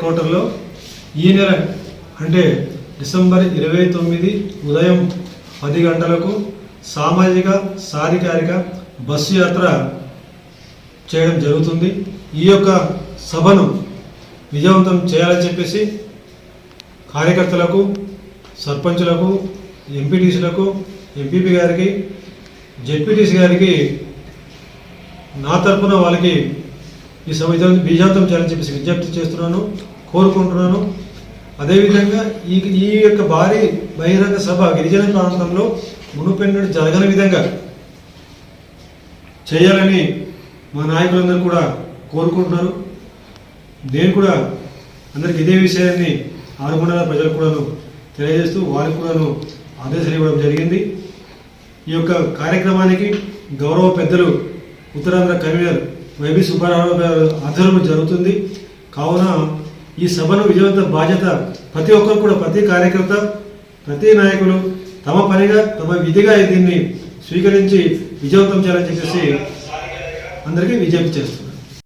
క్వార్టర్లో ఈ నెల అంటే డిసెంబర్ ఇరవై తొమ్మిది ఉదయం పది గంటలకు సామాజిక సాధికారిక బస్సు యాత్ర చేయడం జరుగుతుంది. ఈ యొక్క సభను విజయవంతం చేయాలని చెప్పేసి కార్యకర్తలకు సర్పంచులకు ఎంపీటీసీలకు ఎంపీపీ గారికి జెడ్పీటీసీ గారికి నా తరపున వాళ్ళకి ఈ సభ విజయ- చేయాలని చెప్పేసి విజ్ఞప్తి చేస్తున్నాను కోరుకుంటున్నాను. అదేవిధంగా ఈ ఈ యొక్క భారీ బహిరంగ సభ గిరిజన ప్రాంతంలో మునుపెన్నడు జరగని విధంగా చేయాలని మా నాయకులందరూ కూడా కోరుకుంటున్నారు. నేను కూడా అందరికి ఇదే విషయాన్ని ఆరుమండల ప్రజలకు కూడాను తెలియజేస్తూ వారికి కూడాను ఆదేశాలు ఇవ్వడం జరిగింది. ఈ యొక్క కార్యక్రమానికి గౌరవ పెద్దలు ఉత్తరాంధ్ర కన్వీనర్ వైబి సుబ్బారావు గారు ఆధ్వర్యంలో జరుగుతుంది. కావున ఈ సభను విజయవంత బాధ్యత ప్రతి ఒక్కరు కూడా ప్రతి కార్యకర్త ప్రతి నాయకులు తమ పనిగా తమ విధిగా దీన్ని స్వీకరించి విజయవంతం చేయాలని చెప్పేసి అందరికీ విజ్ఞప్తి చేస్తున్నారు